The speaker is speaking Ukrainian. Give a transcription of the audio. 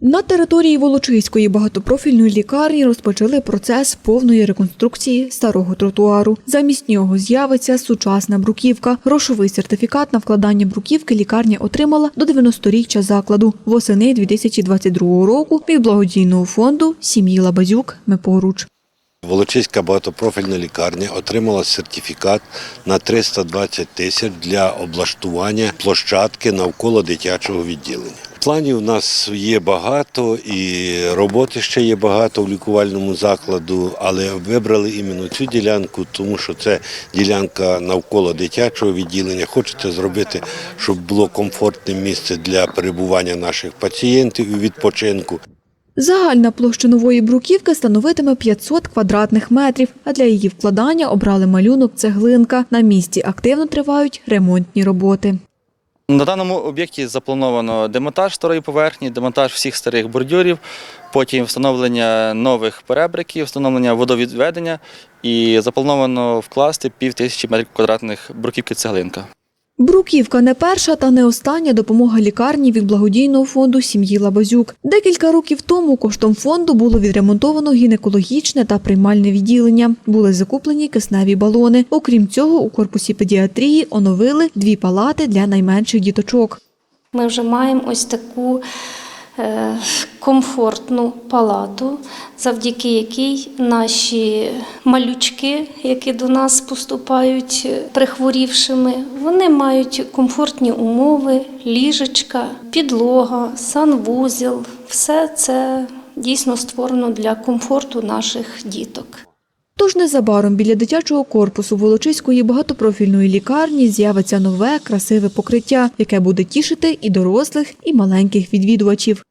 На території Волочиської багатопрофільної лікарні розпочали процес повної реконструкції старого тротуару. Замість нього з'явиться сучасна бруківка. Грошовий сертифікат на вкладання бруківки лікарня отримала до 90-річчя закладу восени 2022 року від благодійного фонду сім'ї Лабазюк. Ми поруч. Волочиська багатопрофільна лікарня отримала сертифікат на 320 тисяч для облаштування площадки навколо дитячого відділення. Планів у нас є багато і роботи ще є багато в лікувальному закладу, але вибрали іменно цю ділянку, тому що це ділянка навколо дитячого відділення. Хочеться зробити, щоб було комфортне місце для перебування наших пацієнтів і відпочинку. Загальна площа нової бруківки становитиме 500 квадратних метрів, а для її вкладання обрали малюнок цеглинка. На місці активно тривають ремонтні роботи. На даному об'єкті заплановано демонтаж старої поверхні, демонтаж всіх старих бордюрів, потім встановлення нових перебриків, встановлення водовідведення і заплановано вкласти пів тисячі метрів квадратних бруківки цеглинка. Бруківка не перша та не остання допомога лікарні від благодійного фонду сім'ї Лабазюк. Декілька років тому коштом фонду було відремонтовано гінекологічне та приймальне відділення. Були закуплені кисневі балони. Окрім цього, у корпусі педіатрії оновили дві палати для найменших діточок. Ми вже маємо ось таку е, комфортну палату, завдяки якій наші малючки, які до нас поступають е, прихворівшими, вони мають комфортні умови, ліжечка, підлога, санвузел. Все це дійсно створено для комфорту наших діток. Тож незабаром біля дитячого корпусу Волочиської багатопрофільної лікарні з'явиться нове красиве покриття, яке буде тішити і дорослих, і маленьких відвідувачів.